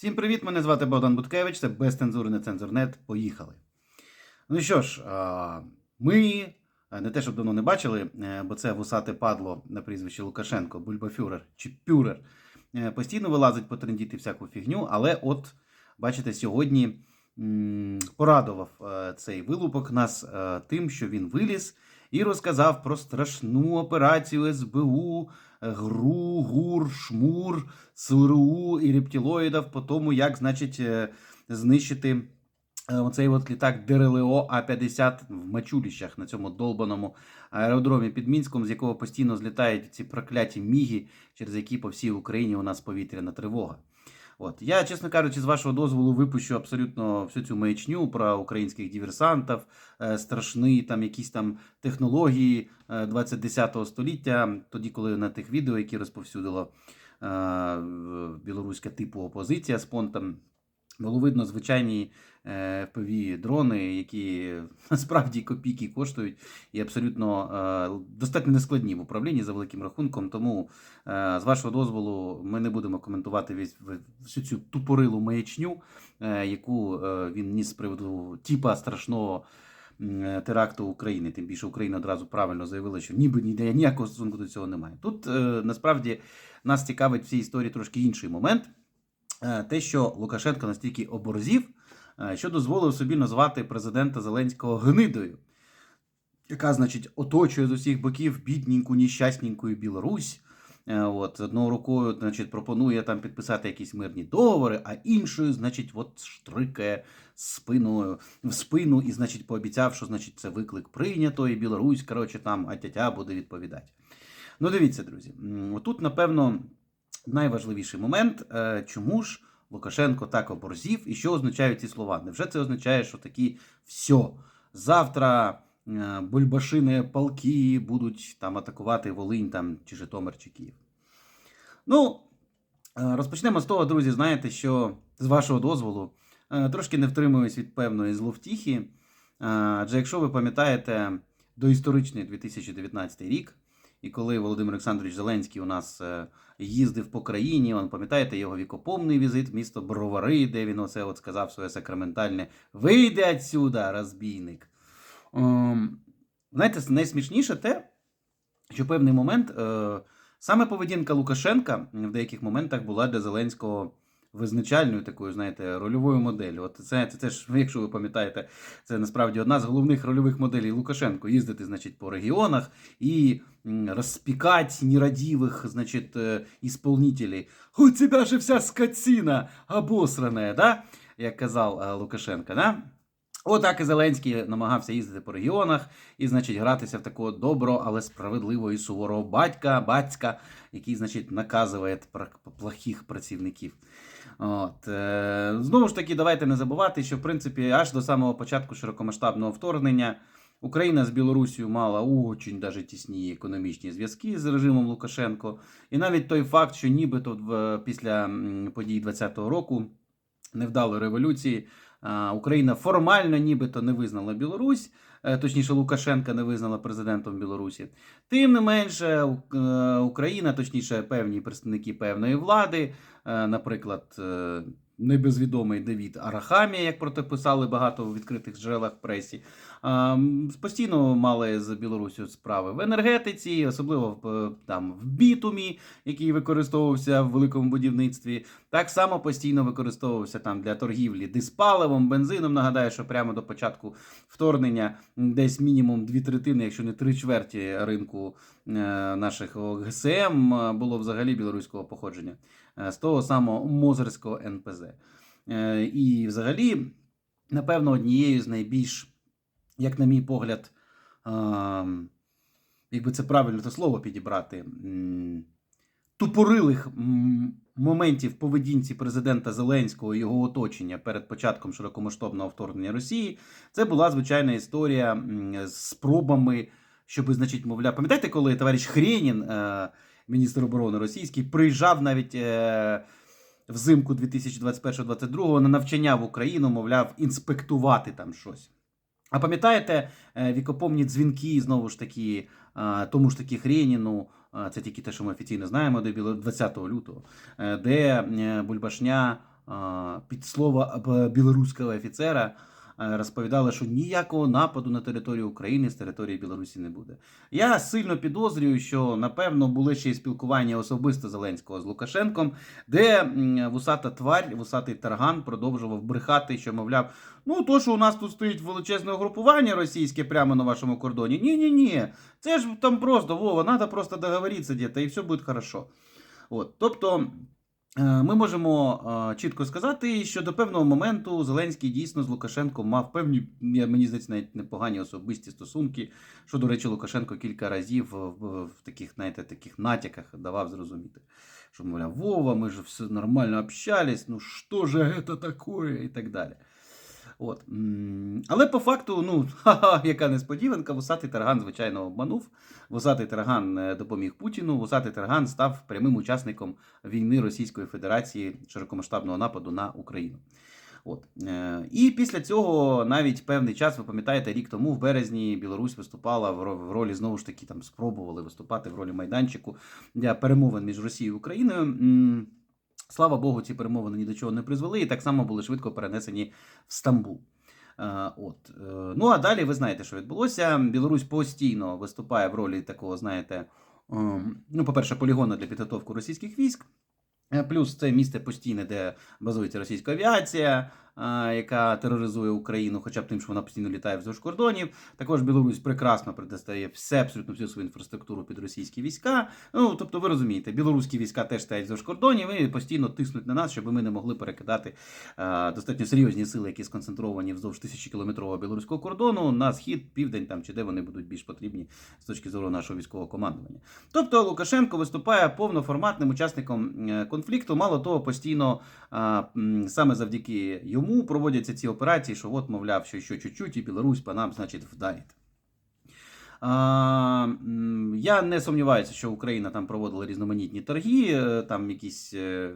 Всім привіт! Мене звати Богдан Буткевич, це без цензури на цензурнет. Поїхали. Ну що ж, ми не те, щоб давно не бачили, е, бо це вусате падло на прізвище Лукашенко, Бульбафюрер чи Пюрер. е, Постійно вилазить потрендіти всяку фігню, але от, бачите, сьогодні порадував е, цей вилупок нас е, тим, що він виліз і розказав про страшну операцію СБУ, ГРУ, ГУР, ШМУР, СРУ і рептилоїдів по тому, як, значить, е, знищити е, оцей от літак ДРЛО А-50 в Мачуліщах на цьому долбаному аеродромі під Мінськом, з якого постійно злітають ці прокляті міги, через які по всій Україні у нас повітряна тривога. От я, чесно кажучи, з вашого дозволу випущу абсолютно всю цю маячню про українських диверсантів, е, страшні там якісь там технології е, 20-10 століття, тоді, коли на тих відео, які розповсюдило е, білоруська типу опозиція з понтом, було видно звичайні е, FPV дрони, які насправді копійки коштують і абсолютно е, достатньо нескладні в управлінні за великим рахунком. Тому, е, з вашого дозволу, ми не будемо коментувати всю цю тупорилу маячню, е, яку е, він ніс з приводу типа страшного е, теракту України. Тим більше Україна одразу правильно заявила, що ніби ніде ніякого стосунку до цього немає. Тут е, насправді нас цікавить в цій історії трошки інший момент. Е, Те, що Лукашенко настільки оборзів, е, що дозволив собі назвати президента Зеленського гнидою, яка, значить, оточує з усіх боків бідненьку, нещасненьку Білорусь. Е, От, одною рукою, значить, пропонує там підписати якісь мирні договори, а іншою, значить, от штрикає спиною в спину і, значить, пообіцяв, що значить це виклик прийнято, і Білорусь, коротше, там атятя буде відповідати. Ну, дивіться, друзі, м, тут, напевно, найважливіший момент, е, чому ж Лукашенко так оборзів і що означають ці слова? Невже це означає, що такі все, завтра е, бульбашини полки будуть там атакувати Волинь там, чи Житомир, чи Київ? Ну, е, розпочнемо з того, друзі, знаєте, що з вашого дозволу трошки не втримуюсь від певної зловтіхи. Адже якщо ви пам'ятаєте доісторичний 2019 рік, і коли Володимир Олександрович Зеленський у нас е, їздив по країні, он, пам'ятаєте його вікопомний візит в місто Бровари, де він оце от сказав своє сакраментальне Вийди отсюда, розбійник. Ем, знаєте, найсмішніше те, що певний момент е, саме поведінка Лукашенка в деяких моментах була для Зеленського визначальною такою, знаєте, рольовою моделлю. От це, це теж, якщо ви пам'ятаєте, це насправді одна з головних рольових моделей Лукашенко їздити, значить, по регіонах і розпікати нерадивих, значить, е, ісполнителей. У тебе же вся скотина обосрана, да? як казав е, Лукашенко, да? Отак і Зеленський намагався їздити по регіонах і, значить, гратися в такого доброго, але справедливого і суворого батька, батька, який, значить, наказує плохих працівників. От. Е, знову ж таки, давайте не забувати, що в принципі аж до самого початку широкомасштабного вторгнення Україна з Білорусією мала очень даже тісні економічні зв'язки з режимом Лукашенко. І навіть той факт, що нібито в, після подій 20-го року невдалої революції Україна формально нібито не визнала Білорусь, точніше, Лукашенка не визнала президентом Білорусі. Тим не менше, е, Україна, точніше, певні представники певної влади, е, наприклад, е, небезвідомий Давід Арахамія, як про те писали багато у відкритих джерелах в пресі, постійно мали з Білорусю справи в енергетиці, особливо в, е, там, в бітумі, який використовувався в великому будівництві. Так само постійно використовувався там для торгівлі диспаливом, бензином. Нагадаю, що прямо до початку вторгнення десь мінімум дві третини, якщо не три чверті ринку е, наших ГСМ е, було взагалі білоруського походження з того самого Мозерського НПЗ. Е, І взагалі, напевно, однією з найбільш, як на мій погляд, ем, якби це правильно це слово підібрати, тупорилих моментів поведінці президента Зеленського і його оточення перед початком широкомасштабного вторгнення Росії, це була звичайна історія з спробами, щоб, значить, мовляв, пам'ятаєте, коли товариш Хренін, е, міністр оборони російський, приїжджав навіть. Е, Взимку 2021-2022 на навчання в Україну, мовляв, інспектувати там щось. А пам'ятаєте е, вікопомні дзвінки, знову ж таки, е, тому ж таки Хреніну, е, це тільки те, що ми офіційно знаємо, до біло- 20 лютого, де Бульбашня під слово білоруського офіцера розповідали, що ніякого нападу на територію України з території Білорусі не буде. Я сильно підозрюю, що напевно були ще й спілкування особисто Зеленського з Лукашенком, де вусата тварь, вусатий тарган продовжував брехати, що мовляв, ну то, що у нас тут стоїть величезне угрупування російське прямо на вашому кордоні. Ні, ні, ні. Це ж там просто Вова, треба просто договоритися где-то, і все буде хорошо. От, тобто. Е, Ми можемо е, чітко сказати, що до певного моменту Зеленський дійсно з Лукашенком мав певні, мені здається, навіть непогані особисті стосунки. Що, до речі, Лукашенко кілька разів в, таких, знаєте, таких натяках давав зрозуміти, що, мовляв, Вова, ми ж все нормально общались, ну що ж це таке, і так далі. От. Але по факту, ну, ха-ха, яка несподіванка, вусатий Тарган, звичайно, обманув. Вусатий Тарган е, допоміг Путіну. Вусатий Тарган став прямим учасником війни Російської Федерації широкомасштабного нападу на Україну. От. Е, І після цього навіть певний час, ви пам'ятаєте, рік тому в березні Білорусь виступала в ролі, знову ж таки, там спробували виступати в ролі майданчику для перемовин між Росією і Україною. Слава Богу, ці перемовини ні до чого не призвели, і так само були швидко перенесені в Стамбул. Е, От. е, Ну а далі ви знаєте, що відбулося. Білорусь постійно виступає в ролі такого, знаєте, ем, ну, по-перше, полігону для підготовки російських військ. Е, Плюс це місце постійне, де базується російська авіація, е, яка тероризує Україну, хоча б тим, що вона постійно літає вздовж кордонів. Також Білорусь прекрасно предоставляє все, абсолютно всю свою інфраструктуру під російські війська. Ну, тобто, ви розумієте, білоруські війська теж стоять вздовж кордонів і постійно тиснуть на нас, щоб ми не могли перекидати достатньо серйозні сили, які сконцентровані вздовж тисячокілометрового білоруського кордону на схід, південь там чи де вони будуть більш потрібні з точки зору нашого військового командування. Тобто Лукашенко виступає повноформатним учасником е, конфлікту. Мало того, постійно саме завдяки йому проводяться ці операції, що от, мовляв, що ще чуть-чуть, і Білорусь по нам, значить, вдарить. А, я не сумніваюся, що Україна там проводила різноманітні торги, е, там якісь. е,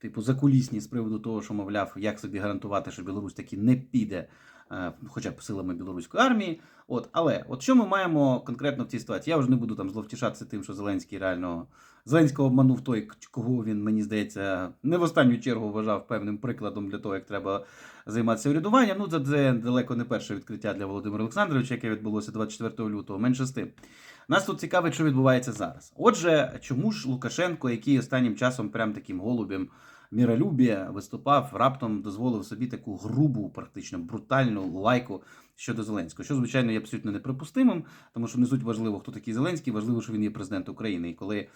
Типу, закулісні з приводу того, що, мовляв, як собі гарантувати, що Білорусь таки не піде, е, хоча б силами білоруської армії. От, але от що ми маємо конкретно в цій ситуації? Я вже не буду там зловтішатися тим, що Зеленський реально Зеленського обманув той, кого він, мені здається, не в останню чергу вважав певним прикладом для того, як треба займатися урядуванням. Ну, це, це далеко не перше відкриття для Володимира Олександровича, яке відбулося 24 лютого. Менше з тим. Нас тут цікавить, що відбувається зараз. Отже, чому ж Лукашенко, який останнім часом прям таким голубем міролюбія виступав, раптом дозволив собі таку грубу, практично брутальну лайку щодо Зеленського, що звичайно є абсолютно неприпустимим, тому що не суть важливо, хто такий Зеленський, важливо, що він є президент України. І коли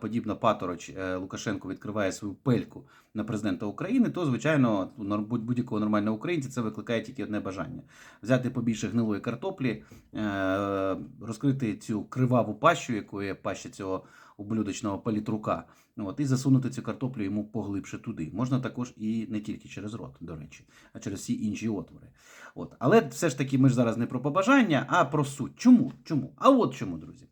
подібно патороч е, Лукашенко відкриває свою пельку на президента України, то звичайно будь- будь-якого нормального українця це викликає тільки одне бажання: взяти побільше гнилої картоплі, е, розкрити цю криваву пащу, якою є паща цього ублюдочного політрука. От, і засунути цю картоплю йому поглибше туди. Можна також і не тільки через рот, до речі, а через всі інші отвори. От. Але все ж таки ми ж зараз не про побажання, а про суть. Чому? Чому? А от чому, друзі.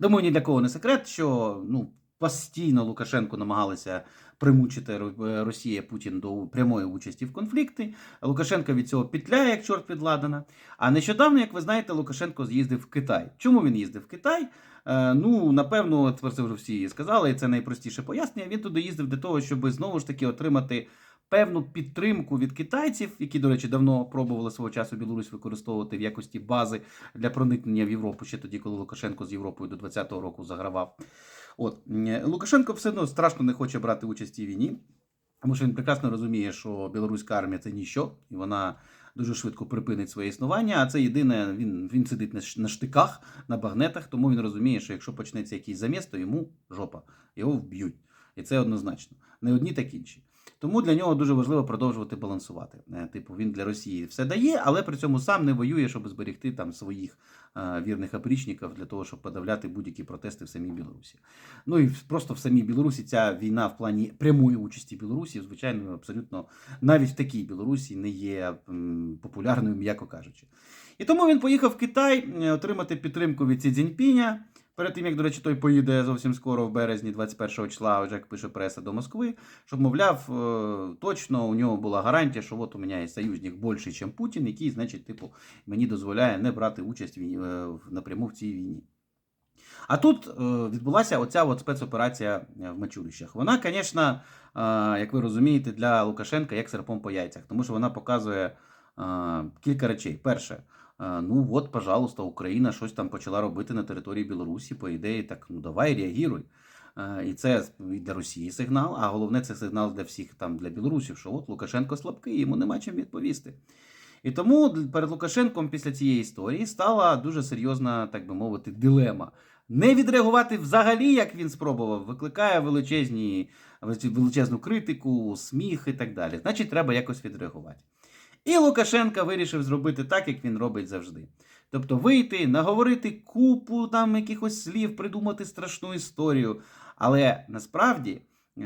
Думаю, ні для кого не секрет, що ну, постійно Лукашенко намагалися примучити Ро- Росія Путін до прямої участі в конфлікти. Лукашенко від цього петляє, як чорт від ладана. А нещодавно, як ви знаєте, Лукашенко з'їздив в Китай. Чому він їздив в Китай? Е, ну, напевно, це вже всі сказали, і це найпростіше пояснення. Він туди їздив для того, щоб знову ж таки отримати певну підтримку від китайців, які, до речі, давно пробували свого часу Білорусь використовувати в якості бази для проникнення в Європу ще тоді, коли Лукашенко з Європою до 20-го року загравав. От Е, Лукашенко все одно страшно не хоче брати участь у війні, тому що він прекрасно розуміє, що білоруська армія це ніщо, і вона дуже швидко припинить своє існування. А це єдине, він, він сидить на, штиках, на багнетах, тому він розуміє, що якщо почнеться якийсь заміс, то йому жопа, його вб'ють. І це однозначно. Не одні, так інші. Тому для нього дуже важливо продовжувати балансувати. Е, Типу, він для Росії все дає, але при цьому сам не воює, щоб зберегти там своїх е, вірних опричників для того, щоб подавляти будь-які протести в самій Білорусі. Ну і просто в самій Білорусі ця війна в плані прямої участі Білорусі, звичайно, абсолютно навіть в такій Білорусі не є популярною, м'яко кажучи. І тому він поїхав в Китай е, отримати підтримку від Сі Цзіньпіня. Перед тим, як, до речі, той поїде зовсім скоро в березні 21 числа, як пише преса до Москви, щоб, мовляв, е, точно у нього була гарантія, що от у мене є союзник більший, ніж Путін, який, значить, типу, мені дозволяє не брати участь е, напряму в цій війні. А тут е, відбулася оця от спецоперація в Мачурищах. Вона, звісно, як ви розумієте, для Лукашенка як серпом по яйцях, тому що вона показує кілька речей. Перше, ну от, пожалуйста, Україна щось там почала робити на території Білорусі, по ідеї, так ну давай реагіруй. Е, І це для Росії сигнал, а головне це сигнал для всіх там для білорусів, що от Лукашенко слабкий, йому нема чим відповісти. І тому перед Лукашенком після цієї історії стала дуже серйозна, так би мовити, дилема. Не відреагувати взагалі, як він спробував, викликає величезні, величезну критику, сміх і так далі. Значить, треба якось відреагувати. І Лукашенка вирішив зробити так, як він робить завжди. Тобто вийти, наговорити купу там якихось слів, придумати страшну історію. Але насправді,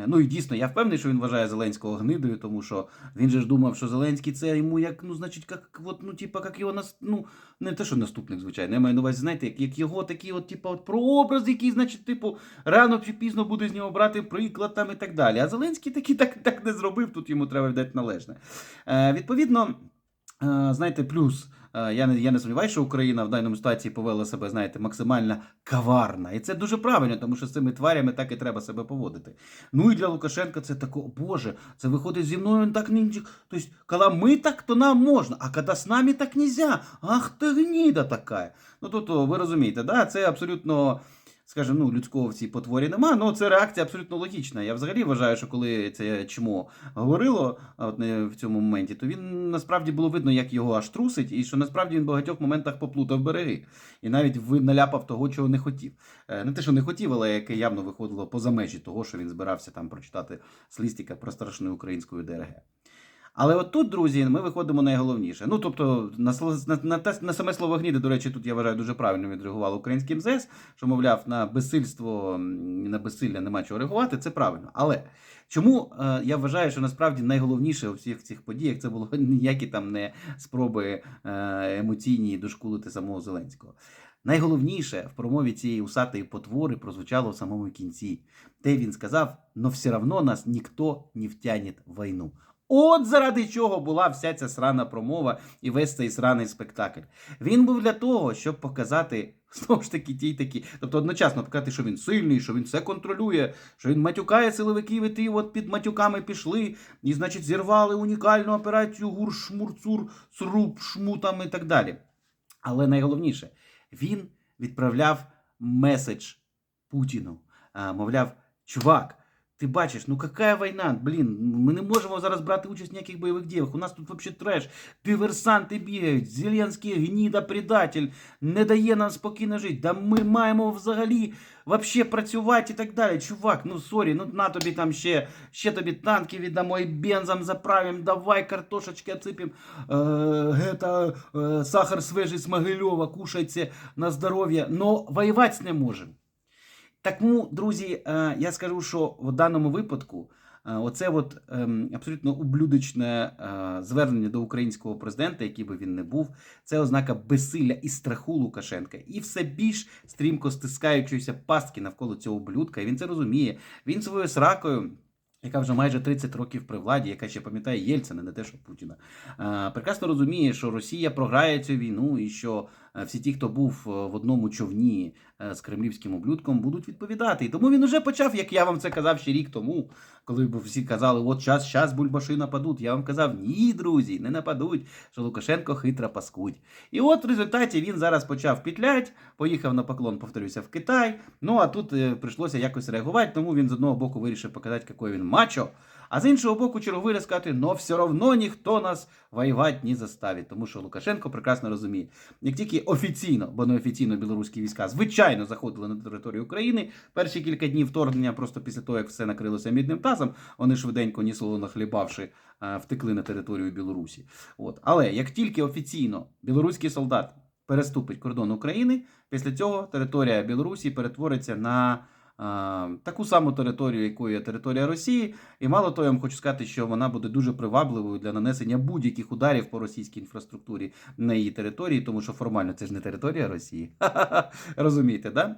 ну і дійсно, я впевнений, що він вважає Зеленського гнидою, тому що він же ж думав, що Зеленський це йому як, ну, значить, як, от, ну, типа, як його нас, ну, не те, що наступник, звичайно, я маю на увазі, знаєте, як, як його такий, от, типа, от прообраз, який, значить, типу, рано чи пізно буде з нього брати приклад там і так далі. А Зеленський такий так, так не зробив, тут йому треба віддати належне. Е, відповідно, е, знаєте, плюс. Е, Я не, я не сумніваюся, що Україна в даному ситуації повела себе, знаєте, максимально каварна. І це дуже правильно, тому що з цими тварями так і треба себе поводити. Ну і для Лукашенка це тако, боже, це виходить зі мною так не. Тобто, коли ми так, то нам можна, а коли з нами так нельзя. Ах ти гніда така. Ну тобто, ви розумієте, да? це абсолютно. Скажімо, ну, людського в цій потворі нема, ну це реакція абсолютно логічна. Я взагалі вважаю, що коли це чмо говорило от в цьому моменті, то він насправді було видно, як його аж трусить, і що насправді він в багатьох моментах поплутав береги. І навіть наляпав того, чого не хотів. Е, Не те, що не хотів, але яке явно виходило поза межі того, що він збирався там прочитати з листика про страшну українську ДРГ. Але от тут, друзі, ми виходимо найголовніше. Ну, тобто, на, на, на, на саме слово гніди, до речі, тут я вважаю дуже правильно відреагував український МЗС, що, мовляв, на безсильство, на безсилля нема чого реагувати, це правильно. Але чому е, я вважаю, що насправді найголовніше у всіх цих подіях це було ніякі там не спроби е, емоційні дошкулити самого Зеленського. Найголовніше в промові цієї усатої потвори прозвучало в самому кінці, де він сказав: но все равно нас ніхто не втягне в війну. От заради чого була вся ця срана промова і весь цей сраний спектакль. Він був для того, щоб показати знову ж таки ті такі. Тобто одночасно показати, що він сильний, що він все контролює, що він матюкає силовиків, і ті от під матюками пішли, і, значить, зірвали унікальну операцію гур-шмур-цур, сруб, шму там і так далі. Але найголовніше, він відправляв меседж Путіну. Мовляв, чувак, ти бачиш, ну яка війна? Блін, ми не можемо зараз брати участь в ніяких бойових діях. У нас тут взагалі треш. Диверсанти бігають, Зеленський гніда предатель, не дає нам спокійно жити. Да ми маємо взагалі вообще працювати і так далі. Чувак, ну сорі, ну на тобі там ще, ще тобі танки віддамо і бензом заправимо, давай картошечки оципім, е, е, сахар свежий з Могильова, кушайте на здоров'я, но воювати не можемо. Тому, друзі, е, я скажу, що в даному випадку е, оце от ем, абсолютно ублюдочне е, звернення до українського президента, який би він не був, це ознака безсилля і страху Лукашенка, і все більш стрімко стискаючоїся пастки навколо цього ублюдка. І він це розуміє. Він своєю сракою. Яка вже майже 30 років при владі, яка ще пам'ятає Єльцина, не те, що Путіна, прекрасно розуміє, що Росія програє цю війну, і що всі ті, хто був е, в одному човні е, з кремлівським ублюдком, будуть відповідати. І тому він уже почав, як я вам це казав ще рік тому, коли всі казали, от час, час бульбаши нападуть. Я вам казав, ні, друзі, не нападуть, що Лукашенко хитро паскудь. І от в результаті він зараз почав пітлять, поїхав на поклон, повторюся, в Китай. Ну а тут е, прийшлося якось реагувати, тому він з одного боку вирішив показати, який він мачо. А з іншого боку, черговий раз сказати, но все одно ніхто нас воювати не заставить, тому що Лукашенко прекрасно розуміє, як тільки офіційно, бо неофіційно білоруські війська звичайно заходили на територію України. Перші кілька днів вторгнення, просто після того, як все накрилося мідним тазом, вони швиденько, ні слово нахлібавши, е, втекли на територію Білорусі. От. Але як тільки офіційно білоруський солдат переступить кордон України, після цього територія Білорусі перетвориться на таку саму територію, якою є територія Росії. І мало того, я вам хочу сказати, що вона буде дуже привабливою для нанесення будь-яких ударів по російській інфраструктурі на її території, тому що формально це ж не територія Росії. Розумієте, да?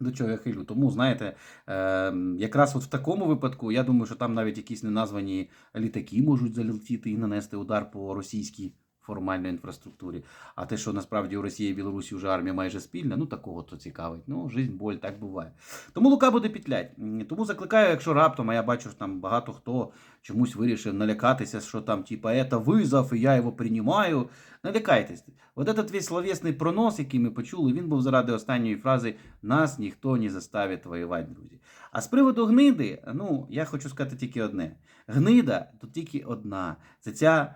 До чого я хилю. Тому, знаєте, е, якраз от в такому випадку, я думаю, що там навіть якісь неназвані літаки можуть залетіти і нанести удар по російській формальної інфраструктурі. А те, що насправді у Росії і Білорусі вже армія майже спільна, ну такого то цікавить. Ну, жизнь, боль, так буває. Тому Лука буде пітлять. Тому закликаю, якщо раптом, а я бачу, що там багато хто чомусь вирішив налякатися, що там, типа, це визов, і я його приймаю. Налякайтесь. От этот весь словесний пронос, який ми почули, він був заради останньої фрази Нас ніхто не заставить воювати, друзі. А з приводу гниди, ну, я хочу сказати тільки одне: гнида тут тільки одна. Це ця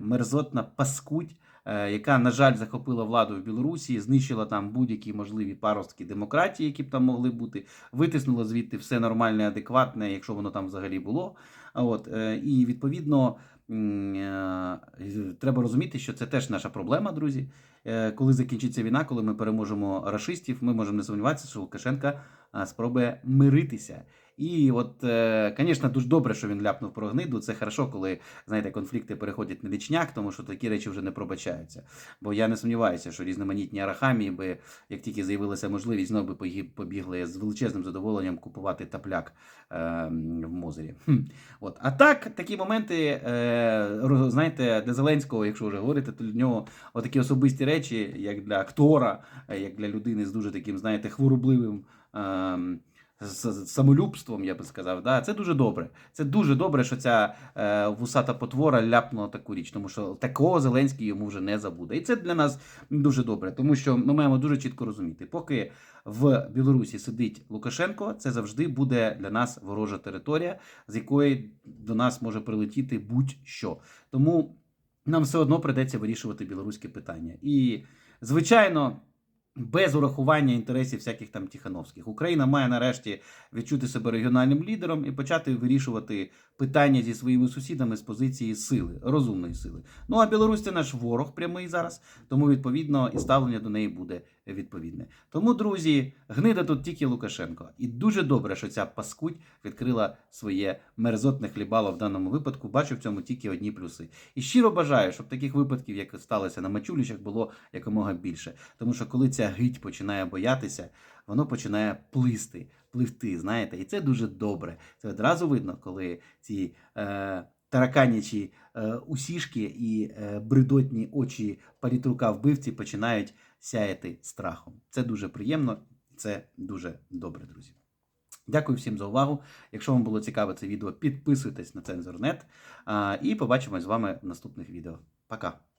мерзотна паскудь, е, яка, на жаль, захопила владу в Білорусі, знищила там будь-які можливі паростки демократії, які б там могли бути, витиснула звідти все нормальне, адекватне, якщо воно там взагалі було. От, е, і відповідно е, треба розуміти, що це теж наша проблема, друзі. Коли закінчиться війна, коли ми переможемо рашистів, ми можемо не сумніватися, що Лукашенка спробує миритися. І от, е, звісно, дуже добре, що він ляпнув про гниду. Це хорошо, коли знаєте, конфлікти переходять на лічняк, тому що такі речі вже не пробачаються. Бо я не сумніваюся, що різноманітні арахамії би, як тільки з'явилася можливість, знову би побігли з величезним задоволенням купувати тапляк е, в Мозері. Хм. От. А так, такі моменти, е, знаєте, для Зеленського, якщо вже говорити, то для нього отакі особисті речі, як для актора, е, як для людини з дуже таким, знаєте, хворобливим. Ем, з самолюбством, я би сказав, да, це дуже добре. Це дуже добре, що ця е, вусата потвора ляпнула таку річ, тому що такого Зеленський йому вже не забуде. І це для нас дуже добре, тому що ми маємо дуже чітко розуміти, поки в Білорусі сидить Лукашенко, це завжди буде для нас ворожа територія, з якої до нас може прилетіти будь-що. Тому нам все одно придеться вирішувати білоруське питання. І, звичайно. Без урахування інтересів всяких там Тихановських. Україна має нарешті відчути себе регіональним лідером і почати вирішувати питання зі своїми сусідами з позиції сили, розумної сили. Ну а Білорусь це наш ворог прямий зараз, тому відповідно і ставлення до неї буде відповідне. Тому, друзі, гнида тут тільки Лукашенко. І дуже добре, що ця паскудь відкрила своє мерзотне хлібало в даному випадку. Бачу в цьому тільки одні плюси. І щиро бажаю, щоб таких випадків, як сталося на Мачулічах, було якомога більше. Тому що коли ця гидь починає боятися, воно починає плисти, пливти, знаєте, і це дуже добре. Це одразу видно, коли ці е, тараканячі е, усішки і е, бредотні очі політрука вбивці починають сяяти страхом. Це дуже приємно, це дуже добре, друзі. Дякую всім за увагу. Якщо вам було цікаве це відео, підписуйтесь на Цензорнет. І побачимось з вами в наступних відео. Пока!